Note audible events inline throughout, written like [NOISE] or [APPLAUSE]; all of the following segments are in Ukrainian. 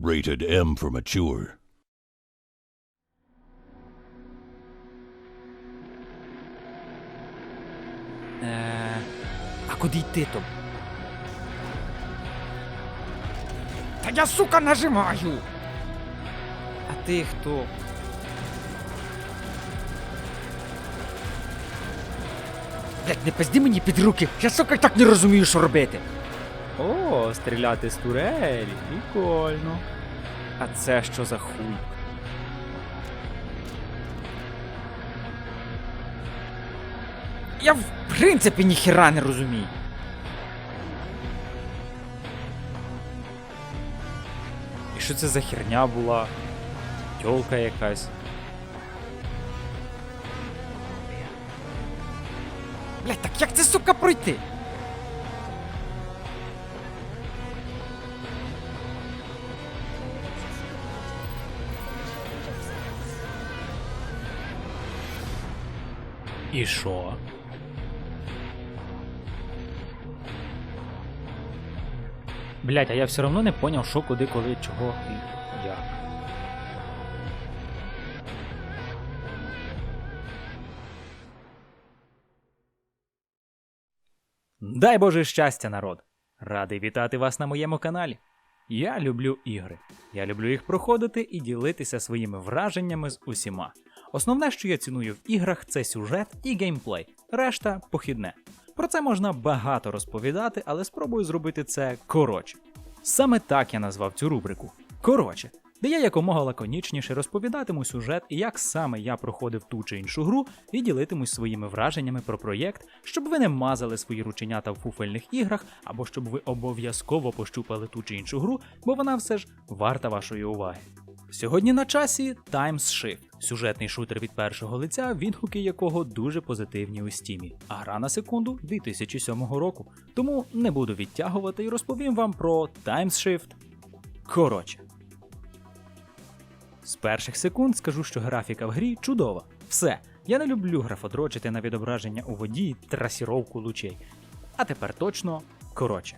Rated M for mature. А куди йти то? Та я, сука, нажимаю. А ти хто? Блять, не пизди мені під руки. Я, сука, так не розумію, що робити. О, стріляти з турелі. Прикольно. А це що за хуй? Я в принципі ніхіра не розумію. І що це за херня була? Тьолка якась. Блять, так як це, сука, пройти? І? Блять, а я все одно не поняв, що, куди, коли, чого і як. Дай Боже щастя, народ! Радий вітати вас на моєму каналі. Я люблю ігри. Я люблю їх проходити і ділитися своїми враженнями з усіма. Основне, що я ціную в іграх, це сюжет і геймплей, решта похідне. Про це можна багато розповідати, але спробую зробити це коротше. Саме так я назвав цю рубрику коротше, де я якомога лаконічніше розповідатиму сюжет і як саме я проходив ту чи іншу гру, і ділитимусь своїми враженнями про проєкт, щоб ви не мазали свої рученята в фуфельних іграх, або щоб ви обов'язково пощупали ту чи іншу гру, бо вона все ж варта вашої уваги. Сьогодні на часі Times Shift, сюжетний шутер від першого лиця, відгуки якого дуже позитивні у стімі. А гра на секунду 2007 року. Тому не буду відтягувати і розповім вам про Times Shift. Коротше. З перших секунд скажу, що графіка в грі чудова. Все, я не люблю графодрочити на відображення у воді трасіровку лучей. А тепер точно коротше.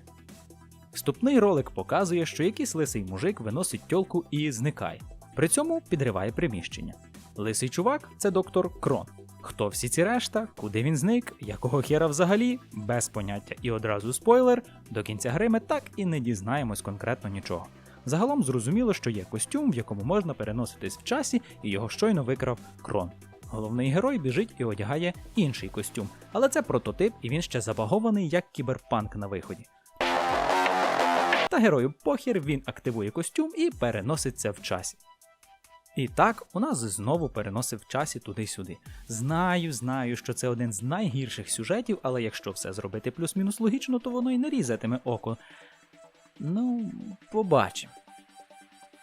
Вступний ролик показує, що якийсь лисий мужик виносить тьолку і зникає. При цьому підриває приміщення. Лисий чувак це доктор Крон. Хто всі ці решта, куди він зник, якого хера взагалі, без поняття і одразу спойлер, до кінця гри ми так і не дізнаємось конкретно нічого. Загалом зрозуміло, що є костюм, в якому можна переноситись в часі, і його щойно викрав Крон. Головний герой біжить і одягає інший костюм, але це прототип, і він ще забагований як кіберпанк на виході. Та герою похір він активує костюм і переноситься в часі. І так, у нас знову переносив в часі туди-сюди. Знаю, знаю, що це один з найгірших сюжетів, але якщо все зробити плюс-мінус логічно, то воно і не різатиме око. Ну, побачимо.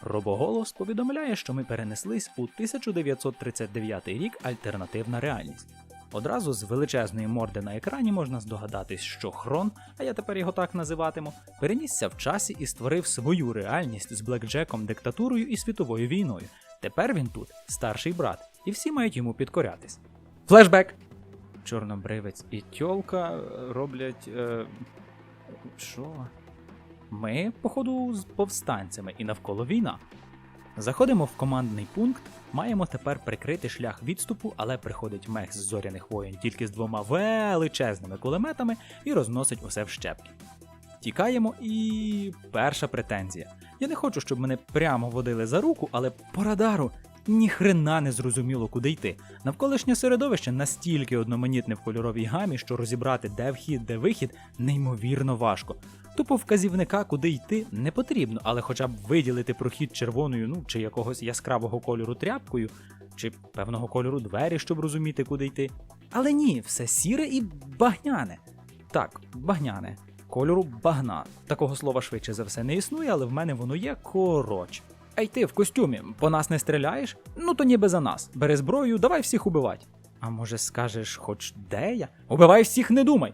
Робоголос повідомляє, що ми перенеслись у 1939 рік альтернативна реальність. Одразу з величезної морди на екрані можна здогадатись, що Хрон, а я тепер його так називатиму, перенісся в часі і створив свою реальність з блекджеком, диктатурою і світовою війною. Тепер він тут старший брат, і всі мають йому підкорятись. Флешбек! Чорнобривець і тьолка роблять. Е... Що? Ми, походу, з повстанцями і навколо війна. Заходимо в командний пункт, маємо тепер прикрити шлях відступу, але приходить мех з зоряних воїн тільки з двома величезними кулеметами і розносить усе в щепки. Тікаємо і. перша претензія. Я не хочу, щоб мене прямо водили за руку, але по радару ніхрена не зрозуміло, куди йти. Навколишнє середовище настільки одноманітне в кольоровій гамі, що розібрати, де вхід, де вихід, неймовірно важко. Тупо вказівника, куди йти, не потрібно, але хоча б виділити прохід червоною, ну чи якогось яскравого кольору тряпкою, чи певного кольору двері, щоб розуміти, куди йти. Але ні, все сіре і багняне. Так, багняне. Кольору багна. Такого слова швидше за все не існує, але в мене воно є коротше. Ей ти в костюмі, по нас не стріляєш? Ну то ніби за нас. Бери зброю, давай всіх убивать. А може скажеш, хоч де я? Убивай всіх, не думай.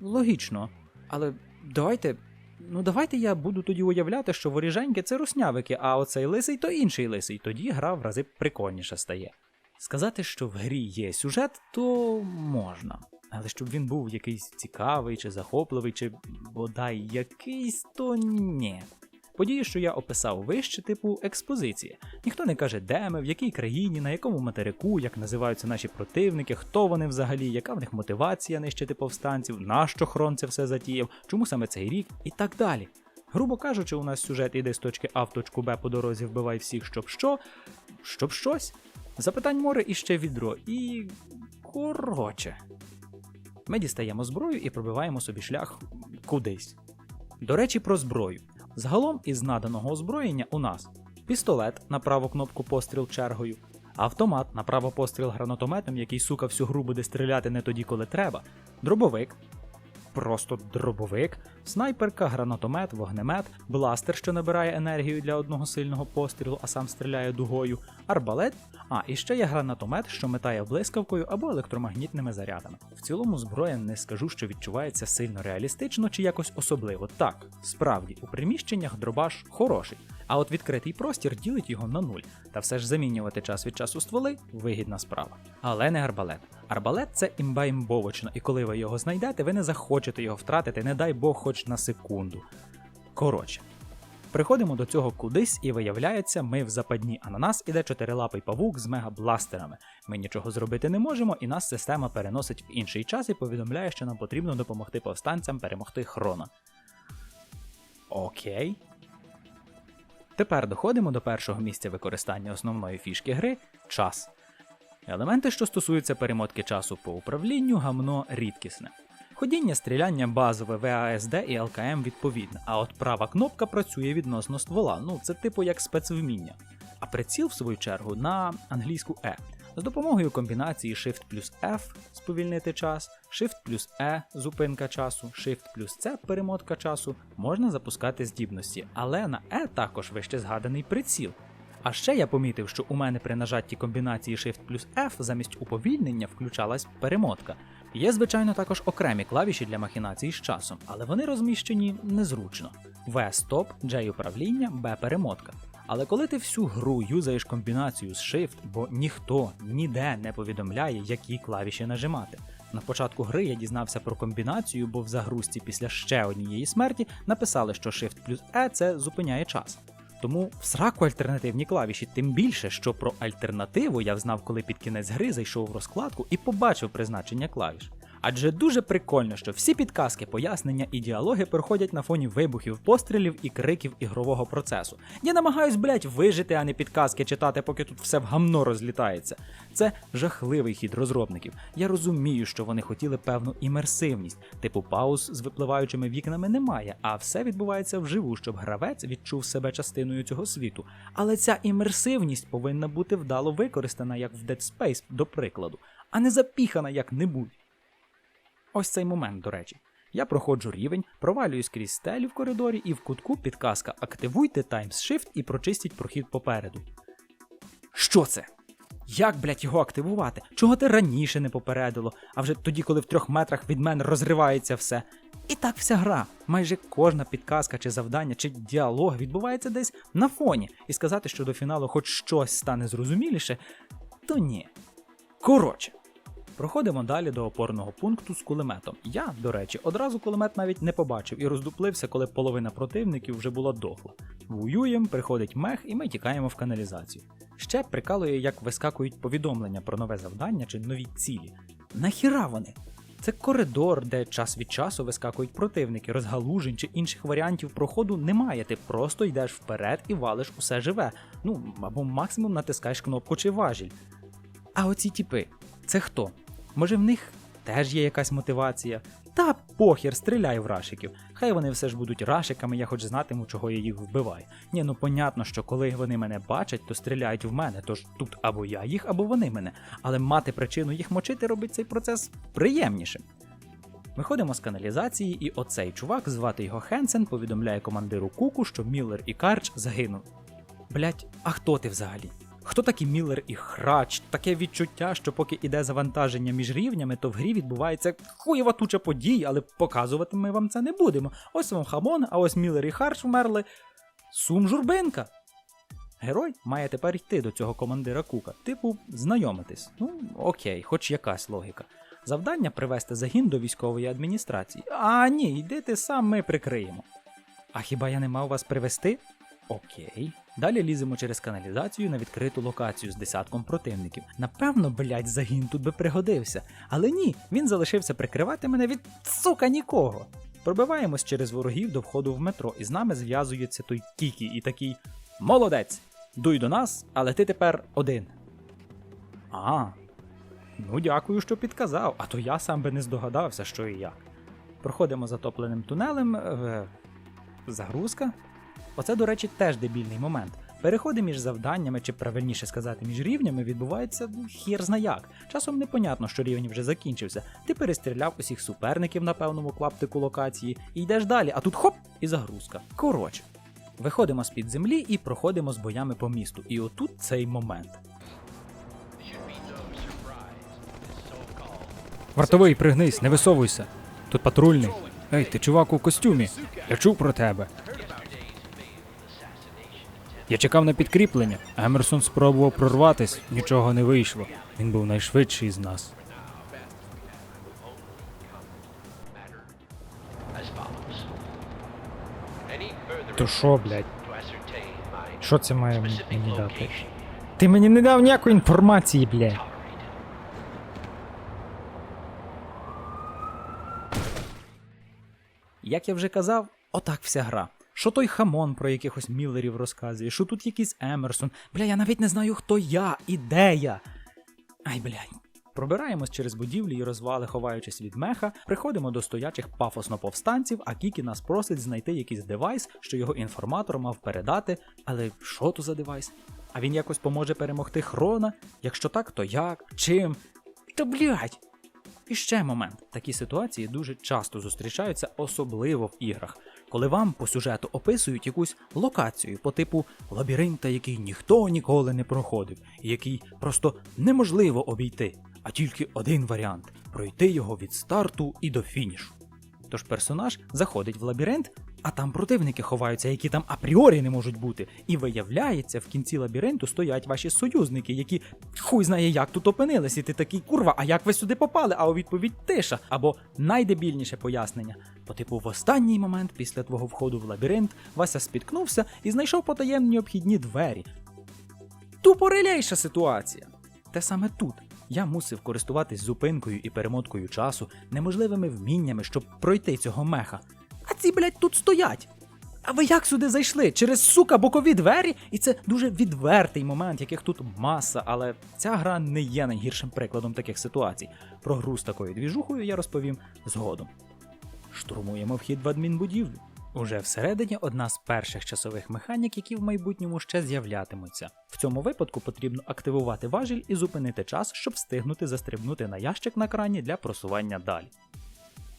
Логічно. Але давайте. Ну давайте я буду тоді уявляти, що воріженьки це руснявики, а оцей лисий то інший лисий, тоді гра в рази прикольніша стає. Сказати, що в грі є сюжет, то можна. Але щоб він був якийсь цікавий чи захопливий, чи бодай якийсь, то ні. Події, що я описав вище, типу експозиція. Ніхто не каже, де ми, в якій країні, на якому материку, як називаються наші противники, хто вони взагалі, яка в них мотивація нищити повстанців, нащо хрон це все затіяв, чому саме цей рік і так далі. Грубо кажучи, у нас сюжет іде з точки А в точку Б по дорозі вбивай всіх, щоб що, щоб щось. Запитань море і ще відро. І. короче. Ми дістаємо зброю і пробиваємо собі шлях кудись. До речі, про зброю. Загалом із наданого озброєння у нас пістолет на праву кнопку постріл чергою, автомат на право постріл гранатометом, який сука всю гру буде стріляти не тоді, коли треба, дробовик, просто дробовик, снайперка, гранатомет, вогнемет, бластер, що набирає енергію для одного сильного пострілу, а сам стріляє дугою, арбалет. А, і ще є гранатомет, що метає блискавкою або електромагнітними зарядами. В цілому зброя не скажу, що відчувається сильно реалістично чи якось особливо. Так, справді, у приміщеннях дробаш хороший. А от відкритий простір ділить його на нуль, та все ж замінювати час від часу стволи вигідна справа. Але не арбалет. Арбалет це імба імбовочно, і коли ви його знайдете, ви не захочете його втратити, не дай Бог хоч на секунду. Коротше. Приходимо до цього кудись, і виявляється, ми в западні, а на нас іде чотирилапий павук з мегабластерами. Ми нічого зробити не можемо, і нас система переносить в інший час і повідомляє, що нам потрібно допомогти повстанцям перемогти Хрона. Окей. Тепер доходимо до першого місця використання основної фішки гри час. Елементи, що стосуються перемотки часу по управлінню, гамно рідкісне. Ходіння, стріляння базове ВАСД і ЛКМ відповідне, а от права кнопка працює відносно ствола, ну це типу як спецвміння. А приціл, в свою чергу, на англійську E. З допомогою комбінації Shift плюс F сповільнити час, Shift плюс E зупинка часу, Shift плюс C перемотка часу можна запускати здібності, але на E також вище згаданий приціл. А ще я помітив, що у мене при нажатті комбінації Shift плюс F замість уповільнення включалась перемотка. Є, звичайно, також окремі клавіші для махінацій з часом, але вони розміщені незручно. V стоп, J управління, B перемотка. Але коли ти всю гру юзаєш комбінацію з Shift, бо ніхто ніде не повідомляє, які клавіші нажимати. На початку гри я дізнався про комбінацію, бо в загрузці після ще однієї смерті написали, що Shift плюс E це зупиняє час. Тому в сраку альтернативні клавіші, тим більше, що про альтернативу я взнав, коли під кінець гри зайшов в розкладку і побачив призначення клавіш. Адже дуже прикольно, що всі підказки, пояснення і діалоги проходять на фоні вибухів, пострілів і криків ігрового процесу. Я намагаюсь, блять, вижити, а не підказки читати, поки тут все в гамно розлітається. Це жахливий хід розробників. Я розумію, що вони хотіли певну імерсивність, типу пауз з випливаючими вікнами немає, а все відбувається вживу, щоб гравець відчув себе частиною цього світу. Але ця імерсивність повинна бути вдало використана, як в Dead Space, до прикладу, а не запіхана як-небудь. Ось цей момент, до речі. Я проходжу рівень, провалююсь крізь стелю в коридорі і в кутку підказка Активуйте Times Shift і прочистіть прохід попереду. Що це? Як, блядь, його активувати? Чого ти раніше не попередило, а вже тоді, коли в трьох метрах від мене розривається все. І так вся гра. Майже кожна підказка чи завдання, чи діалог відбувається десь на фоні, і сказати, що до фіналу хоч щось стане зрозуміліше, то ні. Коротше. Проходимо далі до опорного пункту з кулеметом. Я, до речі, одразу кулемет навіть не побачив і роздуплився, коли половина противників вже була дохла. Воюєм, приходить мех, і ми тікаємо в каналізацію. Ще прикалує, як вискакують повідомлення про нове завдання чи нові цілі. Нахіра вони? Це коридор, де час від часу вискакують противники, розгалужень чи інших варіантів проходу немає. Ти просто йдеш вперед і валиш усе живе. Ну або максимум натискаєш кнопку чи важіль. А оці тіпи, це хто? Може в них теж є якась мотивація? Та похер, стріляй в рашиків. Хай вони все ж будуть рашиками, я хоч знатиму, чого я їх вбиваю. Ні, ну понятно, що коли вони мене бачать, то стріляють в мене, тож тут або я їх, або вони мене. Але мати причину їх мочити робить цей процес приємнішим. Виходимо з каналізації, і оцей чувак, звати його Хенсен, повідомляє командиру Куку, що Міллер і Карч загинув. Блять, а хто ти взагалі? Хто такі Міллер і Храч? Таке відчуття, що поки іде завантаження між рівнями, то в грі відбувається хуєва туча подій, але показувати ми вам це не будемо. Ось вам хамон, а ось Міллер і Харч вмерли. Сум журбинка. Герой має тепер йти до цього командира Кука, типу, знайомитись. Ну, окей, хоч якась логіка. Завдання привести загін до військової адміністрації. А ні, йди ти сам ми прикриємо. А хіба я не мав вас привести? Окей. Далі ліземо через каналізацію на відкриту локацію з десятком противників. Напевно, блядь, загін тут би пригодився. Але ні, він залишився прикривати мене від сука нікого. Пробиваємось через ворогів до входу в метро, і з нами зв'язується той Кікі і такий Молодець! Дуй до нас, але ти тепер один. А. Ну, дякую, що підказав, а то я сам би не здогадався, що і як. Проходимо затопленим тунелем. Е, загрузка. Оце, до речі, теж дебільний момент. Переходи між завданнями, чи правильніше сказати, між рівнями відбуваються ну, хір зна як. Часом непонятно, що рівень вже закінчився. Ти перестріляв усіх суперників на певному клаптику локації і йдеш далі, а тут хоп і загрузка. Коротше. Виходимо з-під землі і проходимо з боями по місту. І отут цей момент. Вартовий, пригнись, не висовуйся. Тут патрульний. Ей, ти чувак у костюмі. Я чув про тебе. Я чекав на підкріплення. Емерсон спробував прорватись, нічого не вийшло. Він був найшвидший з нас. То що, блядь? Що це має мені дати? Ти мені не дав ніякої інформації, блядь. Як я вже казав, отак вся гра. Що той хамон про якихось міллерів розказує, що тут якийсь Емерсон. Бля, я навіть не знаю, хто я і де я. Ай, блядь. Пробираємось через будівлі і розвали, ховаючись від меха, приходимо до стоячих пафосно повстанців, а Кікі нас просить знайти якийсь девайс, що його інформатор мав передати. Але що то за девайс? А він якось поможе перемогти Хрона? Якщо так, то як? Чим? Та блядь! І ще момент. Такі ситуації дуже часто зустрічаються, особливо в іграх, коли вам по сюжету описують якусь локацію по типу лабіринта, який ніхто ніколи не проходив, і який просто неможливо обійти, а тільки один варіант пройти його від старту і до фінішу. Тож персонаж заходить в лабіринт, а там противники ховаються, які там апріорі не можуть бути. І виявляється, в кінці лабіринту стоять ваші союзники, які хуй знає, як тут опинились, і ти такий курва, а як ви сюди попали? А у відповідь тиша. Або найдебільніше пояснення. По типу, в останній момент після твого входу в лабіринт Вася спіткнувся і знайшов потаємні обхідні двері. Тупо релейша ситуація. Те саме тут. Я мусив користуватись зупинкою і перемоткою часу, неможливими вміннями, щоб пройти цього меха. А ці, блядь, тут стоять. А ви як сюди зайшли? Через сука бокові двері? І це дуже відвертий момент, яких тут маса, але ця гра не є найгіршим прикладом таких ситуацій. Про гру з такою двіжухою я розповім згодом. Штурмуємо вхід в адмінбудівлю. Уже всередині одна з перших часових механік, які в майбутньому ще з'являтимуться. В цьому випадку потрібно активувати важіль і зупинити час, щоб встигнути застрибнути на ящик на крані для просування далі.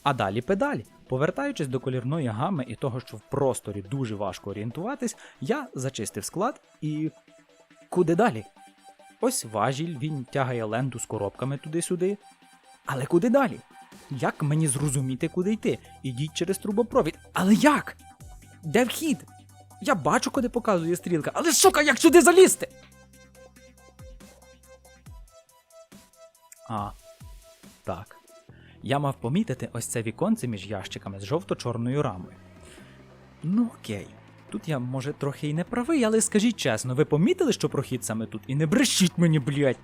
А далі педалі. Повертаючись до колірної гами і того, що в просторі дуже важко орієнтуватись, я зачистив склад і. Куди далі? Ось важіль, він тягає ленту з коробками туди-сюди. Але куди далі? Як мені зрозуміти, куди йти? Ідіть через трубопровід. Але як? Де вхід? Я бачу, куди показує стрілка, але сука, як сюди залізти? А, так. Я мав помітити ось це віконце між ящиками з жовто-чорною рамою. Ну окей. Тут я, може, трохи й не правий, але скажіть чесно, ви помітили, що прохід саме тут? І не брешіть мені, блядь.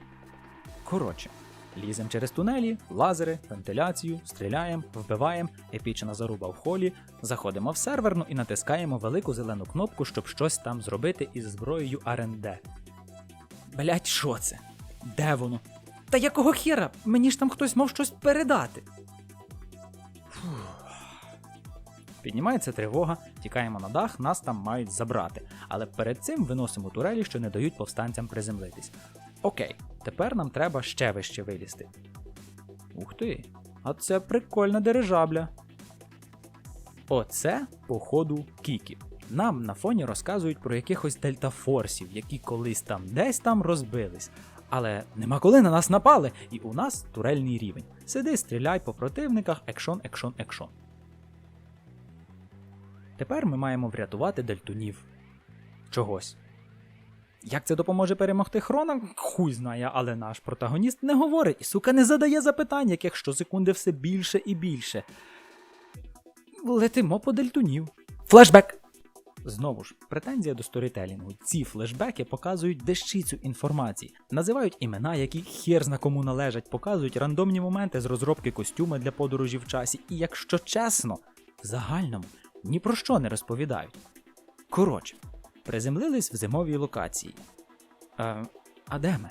Коротше, лізем через тунелі, лазери, вентиляцію, стріляємо, вбиваємо, епічна заруба в холі, заходимо в серверну і натискаємо велику зелену кнопку, щоб щось там зробити із зброєю R&D. Блять, що це? Де воно? Та якого хера? Мені ж там хтось мав щось передати. Піднімається тривога, тікаємо на дах, нас там мають забрати. Але перед цим виносимо турелі, що не дають повстанцям приземлитись. Окей, тепер нам треба ще вище вилізти. Ух ти, а це прикольна дирижабля. Оце, походу, Кікі. Нам на фоні розказують про якихось дельтафорсів, які колись там десь там розбились. Але нема коли на нас напали, і у нас турельний рівень. Сиди, стріляй по противниках, екшон, екшон, екшон. Тепер ми маємо врятувати дельтунів. Чогось. Як це допоможе перемогти Хрона? Хуй знає, але наш протагоніст не говорить і сука не задає запитань, яких щосекунди все більше і більше. Летимо по дельтунів. Флешбек! Знову ж, претензія до сторітелінгу. Ці флешбеки показують дещицю інформації, називають імена, які хер зна кому належать, показують рандомні моменти з розробки костюма для подорожі в часі, і якщо чесно, в загальному ні про що не розповідають. Коротше, приземлились в зимовій локації. Е, а де ми?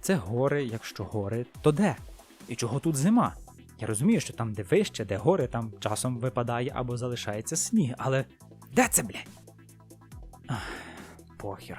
Це гори, якщо гори, то де? І чого тут зима? Я розумію, що там, де вище, де гори, там часом випадає або залишається сніг, але де це, блядь? Похір.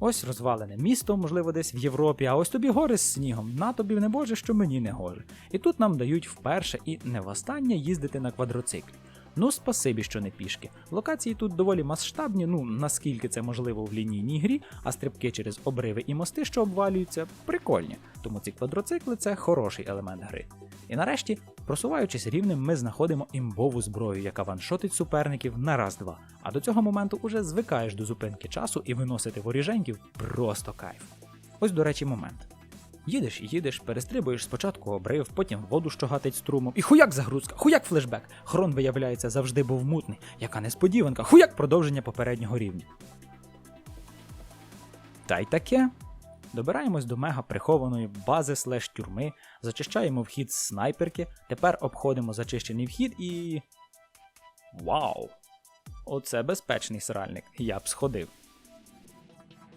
Ось розвалене місто, можливо, десь в Європі, а ось тобі гори з снігом. На тобі не боже, що мені не гоже. І тут нам дають вперше і не востаннє їздити на квадроциклі. Ну, спасибі, що не пішки. Локації тут доволі масштабні, ну наскільки це можливо в лінійній грі, а стрибки через обриви і мости, що обвалюються, прикольні. Тому ці квадроцикли це хороший елемент гри. І нарешті, просуваючись рівнем, ми знаходимо імбову зброю, яка ваншотить суперників на раз-два. А до цього моменту уже звикаєш до зупинки часу і виносити воріженьків просто кайф. Ось, до речі, момент. Їдеш і їдеш, перестрибуєш спочатку обрив, потім воду що гатить струмом, і хуяк загрузка, хуяк флешбек. Хрон, виявляється, завжди був мутний. Яка несподіванка, хуяк продовження попереднього рівня. Та й таке. Добираємось до мега прихованої бази слеш тюрми, зачищаємо вхід з снайперки, тепер обходимо зачищений вхід і. Вау! Оце безпечний сральник, я б сходив.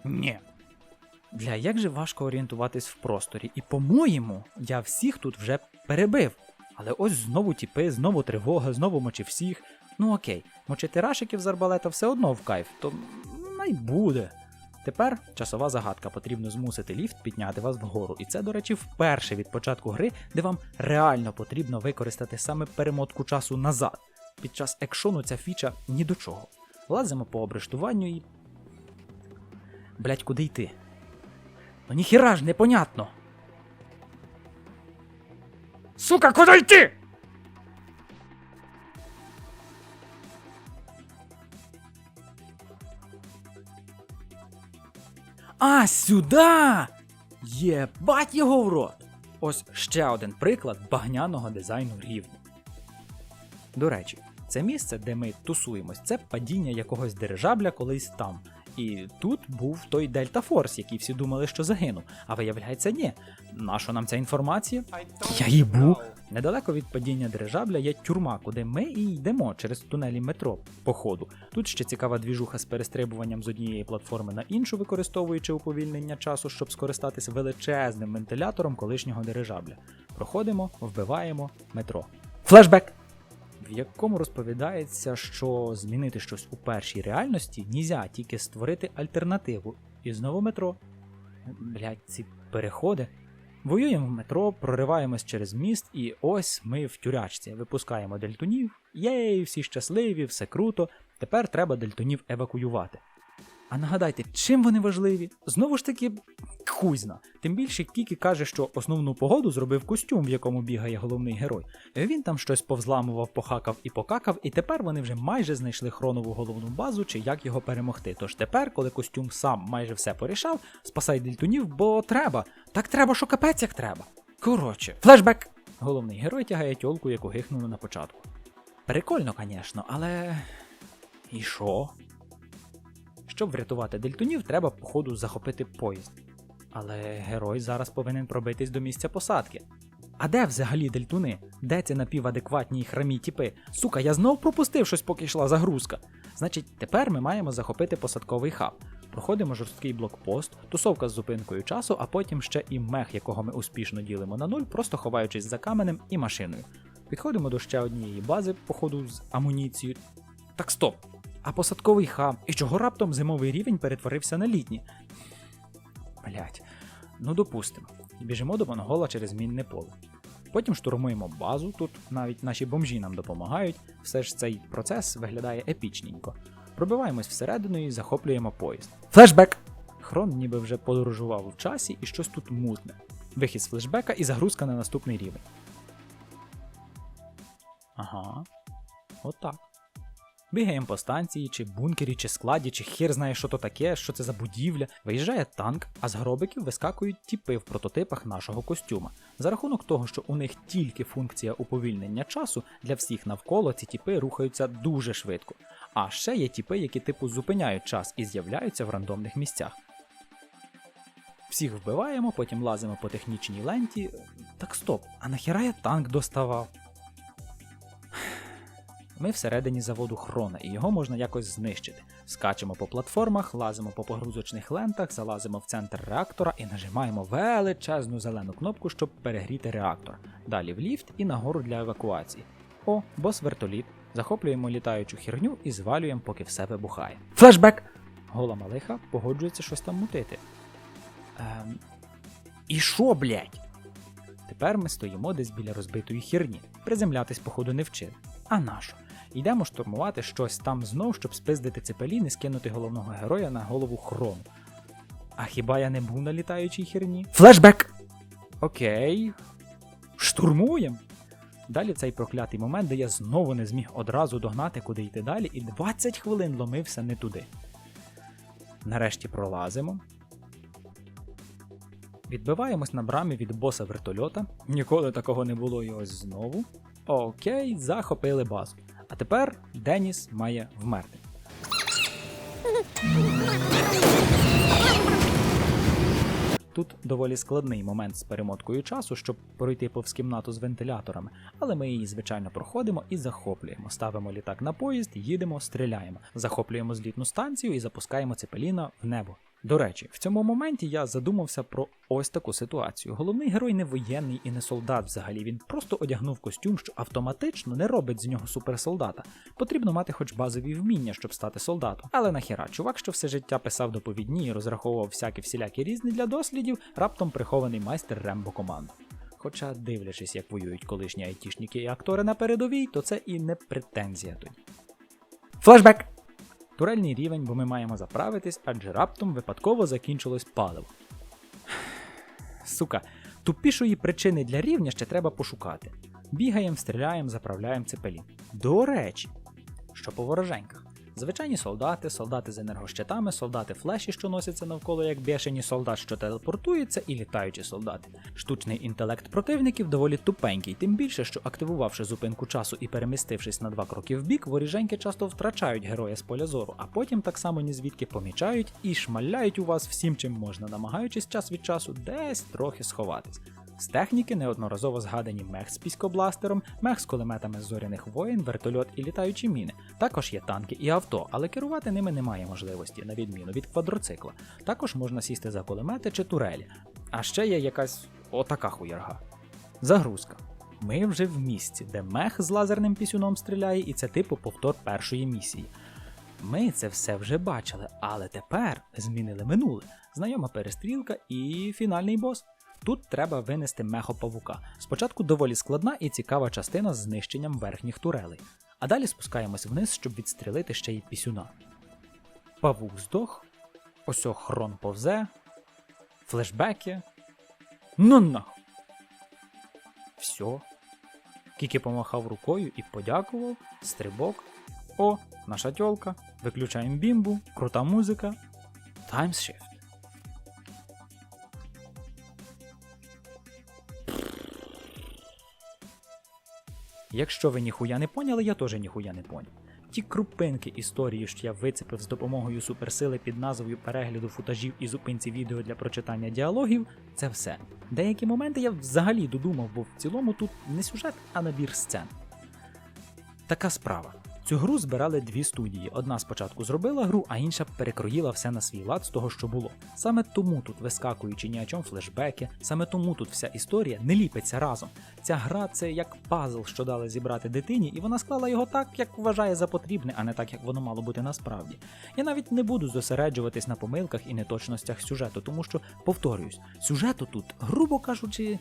Ні. Бля, як же важко орієнтуватись в просторі, і по-моєму, я всіх тут вже перебив. Але ось знову тіпи, знову тривога, знову мочи всіх. Ну окей, мочити рашиків з арбалета все одно в кайф, то най буде. Тепер часова загадка. Потрібно змусити ліфт підняти вас вгору. І це, до речі, вперше від початку гри, де вам реально потрібно використати саме перемотку часу назад. Під час екшону ця фіча ні до чого. Лазимо по обрештуванню і. Блять, куди йти? Ну ніхіра ж непонятно. Сука, куди йти? А, сюди! Єбать його в рот! Ось ще один приклад багняного дизайну рівня. До речі, це місце, де ми тусуємось, це падіння якогось дирижабля колись там. І тут був той Дельта Форс, який всі думали, що загинув. А виявляється, ні. Нащо нам ця інформація? Я їбу. Недалеко від падіння дирижабля є тюрма, куди ми і йдемо через тунелі метро по ходу. Тут ще цікава двіжуха з перестрибуванням з однієї платформи на іншу, використовуючи уповільнення часу, щоб скористатись величезним вентилятором колишнього дирижабля. Проходимо, вбиваємо метро. Флешбек! В якому розповідається, що змінити щось у першій реальності нізя, тільки створити альтернативу. І знову метро. Блять, ці переходи. Воюємо в метро, прориваємось через міст, і ось ми в тюрячці. Випускаємо дельтунів. Єй, всі щасливі, все круто. Тепер треба дельтунів евакуювати. А нагадайте, чим вони важливі? Знову ж таки, хуй зна. Тим більше Кікі каже, що основну погоду зробив костюм, в якому бігає головний герой. Він там щось повзламував, похакав і покакав, і тепер вони вже майже знайшли хронову головну базу чи як його перемогти. Тож тепер, коли костюм сам майже все порішав, спасай дельтунів, бо треба. Так треба, що капець як треба. Коротше, флешбек! Головний герой тягає тьолку, яку гихнули на початку. Прикольно, звісно, але. І що? Щоб врятувати дельтунів, треба, походу, захопити поїзд. Але герой зараз повинен пробитись до місця посадки. А де взагалі дельтуни? Де ці напівадекватні і храмі тіпи? Сука, я знов пропустив щось, поки йшла загрузка. Значить, тепер ми маємо захопити посадковий хаб. Проходимо жорсткий блокпост, тусовка з зупинкою часу, а потім ще і мех, якого ми успішно ділимо на нуль, просто ховаючись за каменем і машиною. Підходимо до ще однієї бази, походу з амуніцією. Так стоп! А посадковий хаб. І чого раптом зимовий рівень перетворився на літній? Блять. Ну допустимо. Біжимо до монгола через мінне поле. Потім штурмуємо базу, тут навіть наші бомжі нам допомагають, все ж цей процес виглядає епічненько. Пробиваємось всередину і захоплюємо поїзд. Флешбек! Хрон ніби вже подорожував в часі і щось тут мутне. Вихід з флешбека і загрузка на наступний рівень. Ага. Отак. Бігаємо по станції, чи бункері, чи складі, чи хер знає, що то таке, що це за будівля. Виїжджає танк, а з гробиків вискакують тіпи в прототипах нашого костюма. За рахунок того, що у них тільки функція уповільнення часу, для всіх навколо ці тіпи рухаються дуже швидко. А ще є тіпи, які типу зупиняють час і з'являються в рандомних місцях. Всіх вбиваємо, потім лазимо по технічній ленті. Так стоп, а нахіра я танк доставав? Ми всередині заводу Хрона, і його можна якось знищити. Скачемо по платформах, лазимо по погрузочних лентах, залазимо в центр реактора і нажимаємо величезну зелену кнопку, щоб перегріти реактор. Далі в ліфт і нагору для евакуації. О, бос вертоліт. Захоплюємо літаючу херню і звалюємо, поки все вибухає. Флешбек! Гола малиха погоджується щось там мутити. Ем... І що, блять? Тепер ми стоїмо десь біля розбитої херні. Приземлятись, походу, не вчили. А нащо? Йдемо штурмувати щось там знов, щоб спиздити цепелін і скинути головного героя на голову хрону. А хіба я не був на літаючій херні? Флешбек! Окей. Штурмуємо. Далі цей проклятий момент, де я знову не зміг одразу догнати, куди йти далі, і 20 хвилин ломився не туди. Нарешті пролазимо. Відбиваємось на брамі від боса вертольота. Ніколи такого не було і ось знову. Окей, захопили базу. А тепер Деніс має вмерти. Тут доволі складний момент з перемоткою часу, щоб пройти повз кімнату з вентиляторами, але ми її звичайно проходимо і захоплюємо. Ставимо літак на поїзд, їдемо, стріляємо, захоплюємо злітну станцію і запускаємо цепеліна в небо. До речі, в цьому моменті я задумався про ось таку ситуацію. Головний герой не воєнний і не солдат взагалі. Він просто одягнув костюм, що автоматично не робить з нього суперсолдата. Потрібно мати хоч базові вміння, щоб стати солдатом. Але нахіра, чувак, що все життя писав доповідні і розраховував всякі всілякі різні для дослідів, раптом прихований майстер Рембо команду. Хоча, дивлячись, як воюють колишні айтішники і актори на передовій, то це і не претензія тоді. Флешбек! Турельний рівень, бо ми маємо заправитись, адже раптом випадково закінчилось паливо. [SIGHS] Сука, тупішої причини для рівня ще треба пошукати. Бігаємо, стріляємо, заправляємо цепелін. До речі, що по вороженьках. Звичайні солдати, солдати з енергощитами, солдати флеші, що носяться навколо як бешені, солдат, що телепортується, і літаючі солдати. Штучний інтелект противників доволі тупенький, тим більше, що активувавши зупинку часу і перемістившись на два кроки вбік, воріженьки часто втрачають героя з поля зору, а потім так само ні звідки помічають і шмаляють у вас всім, чим можна, намагаючись час від часу десь трохи сховатись. З техніки неодноразово згадані мех з піскобластером, мех з кулеметами з зоряних воїн, вертольот і літаючі міни. Також є танки і авто, але керувати ними немає можливості, на відміну від квадроцикла. Також можна сісти за кулемети чи турелі. А ще є якась отака хуярга. Загрузка. Ми вже в місці, де мех з лазерним пісюном стріляє, і це типу повтор першої місії. Ми це все вже бачили, але тепер змінили минуле. Знайома перестрілка і фінальний бос. Тут треба винести мехопавука. Спочатку доволі складна і цікава частина з знищенням верхніх турелей. А далі спускаємось вниз, щоб відстрілити ще й пісюна. Павук здох. Ось хрон повзе. Флешбеки. Ну нахуй. Все. Кікі помахав рукою і подякував. Стрибок. О, наша тьолка. Виключаємо бімбу, крута музика. Таймсшифт. Якщо ви ніхуя не поняли, я теж ніхуя не поняв. Ті крупинки історії, що я вицепив з допомогою суперсили під назвою перегляду футажів і зупинці відео для прочитання діалогів, це все. Деякі моменти я взагалі додумав, бо в цілому тут не сюжет, а набір сцен. Така справа. Цю гру збирали дві студії. Одна спочатку зробила гру, а інша перекроїла все на свій лад з того, що було. Саме тому тут вискакуючи ні о чому флешбеки, саме тому тут вся історія не ліпиться разом. Ця гра це як пазл, що дали зібрати дитині, і вона склала його так, як вважає за потрібне, а не так, як воно мало бути насправді. Я навіть не буду зосереджуватись на помилках і неточностях сюжету, тому що, повторююсь, сюжету тут, грубо кажучи,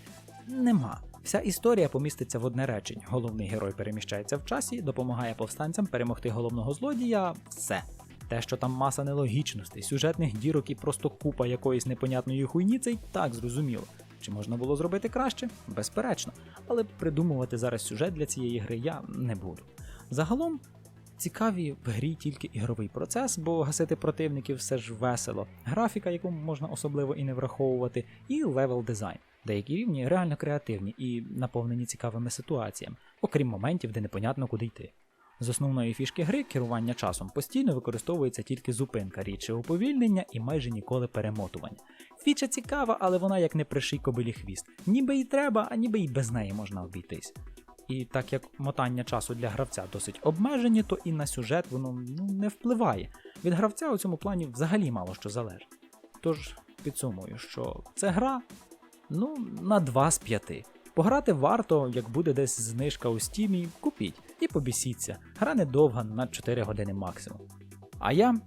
нема. Вся історія поміститься в одне речення. Головний герой переміщається в часі, допомагає повстанцям перемогти головного злодія. Все. Те, що там маса нелогічностей, сюжетних дірок і просто купа якоїсь непонятної хуйні, це й так зрозуміло. Чи можна було зробити краще? Безперечно. Але придумувати зараз сюжет для цієї гри я не буду. Загалом. Цікаві в грі тільки ігровий процес, бо гасити противників все ж весело, графіка, яку можна особливо і не враховувати, і левел дизайн. Деякі рівні реально креативні і наповнені цікавими ситуаціями, окрім моментів, де непонятно куди йти. З основної фішки гри керування часом постійно використовується тільки зупинка, рідше уповільнення і майже ніколи перемотування. Фіча цікава, але вона як не приший кобилі хвіст. Ніби й треба, а ніби й без неї можна обійтись. І так як мотання часу для гравця досить обмежені, то і на сюжет воно ну, не впливає. Від гравця у цьому плані взагалі мало що залежить. Тож підсумую, що це гра ну, на 2 з 5. Пограти варто, як буде десь знижка у стімі, купіть і побісіться. Гра недовга на 4 години максимум. А я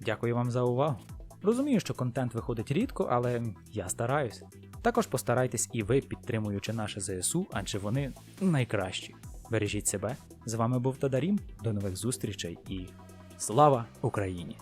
дякую вам за увагу. Розумію, що контент виходить рідко, але я стараюсь. Також постарайтесь і ви, підтримуючи наше ЗСУ, адже вони найкращі. Бережіть себе. З вами був Тадарім. До нових зустрічей і слава Україні!